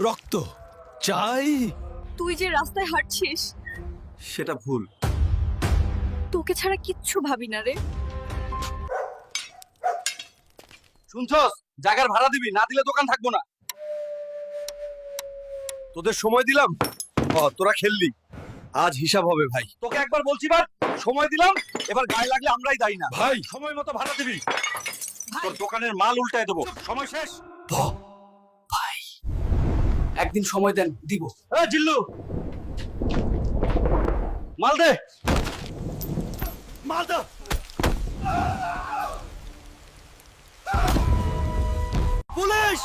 রক্ত। চাই। তুই যে রাস্তায় হাঁটছিস। সেটা ভুল। তোকে ছাড়া কিচ্ছু ভাবি না রে। শুনছস? জায়গার ভাড়া দিবি না দিলে দোকান থাকব না। তোদের সময় দিলাম। ও তোরা খেললি। আজ হিসাব হবে ভাই। তোকে একবার বলছি বার সময় দিলাম এবার গায়ে লাগলে আমরাই দায়ী না। ভাই। সময় মতো ভাড়া দিবি। তোর দোকানের মাল উল্টায় দেবো। সময় শেষ। একদিন সময় দেন দিব। জিল্লু! মাল দে! মাল দে! পুলিশ!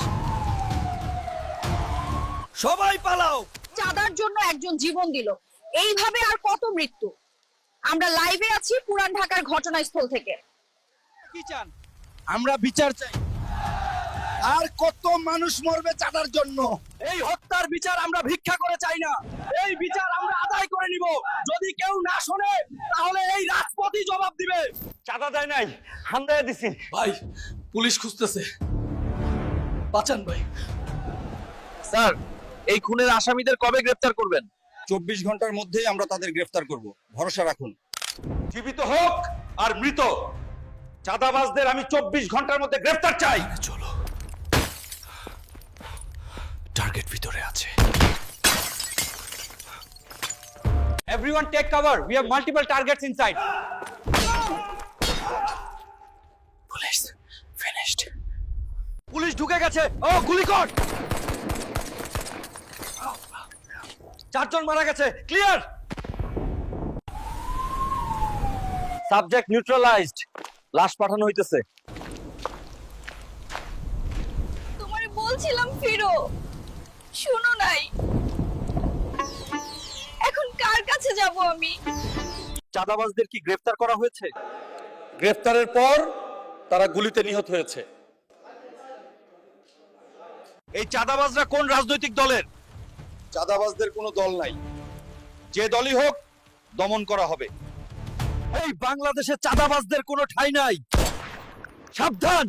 সবাই পালাও! চাঁদার জন্য একজন জীবন দিল। এইভাবে আর কত মৃত্যু? আমরা লাইভে আছি পুরান ঢাকার ঘটনাস্থল থেকে। কি চান? আমরা বিচার চাই। আর কত মানুষ মরবে চাঁদার জন্য? এই হত্যার বিচার আমরা ভিক্ষা করে চাই না। এই বিচার আমরা আদায় করে নিব। যদি কেউ না শোনে তাহলে এই রাজপথই জবাব দিবে। চাঁদা দেয় নাই হান্দায় দিছি। ভাই পুলিশ খুঁজতেছে। বাঁচান ভাই। স্যার এই খুনের আসামিদের কবে গ্রেফতার করবেন? চব্বিশ ঘণ্টার মধ্যেই আমরা তাদের গ্রেফতার করব। ভরসা রাখুন। জীবিত হোক আর মৃত। চাঁদাবাজদের আমি চব্বিশ ঘণ্টার মধ্যে গ্রেফতার চাই। চলো। টার্গেট ভিতরে আছে। Everyone take cover. We have multiple targets inside. Police finished police ঢুকে গেছে। ও গুলি কর! চারজন মারা গেছে। ক্লিয়ার সাবজেক্ট নিউট্রালাইজড লাশ পাঠানো হইতেছে। তোমারে বলছিলাম ফিরো। যাব আমি। চাঁদাবাজদের কি গ্রেফতার করা হয়েছে? গ্রেফতারের পর তারা গুলিতে নিহত হয়েছে। এই চাঁদাবাজরা কোন রাজনৈতিক দলের? চাঁদাবাজদের কোনো দল নাই। যে দলই হোক দমন করা হবে। এই বাংলাদেশে চাঁদাবাজদের কোনো ঠাঁই নাই। সাবধান!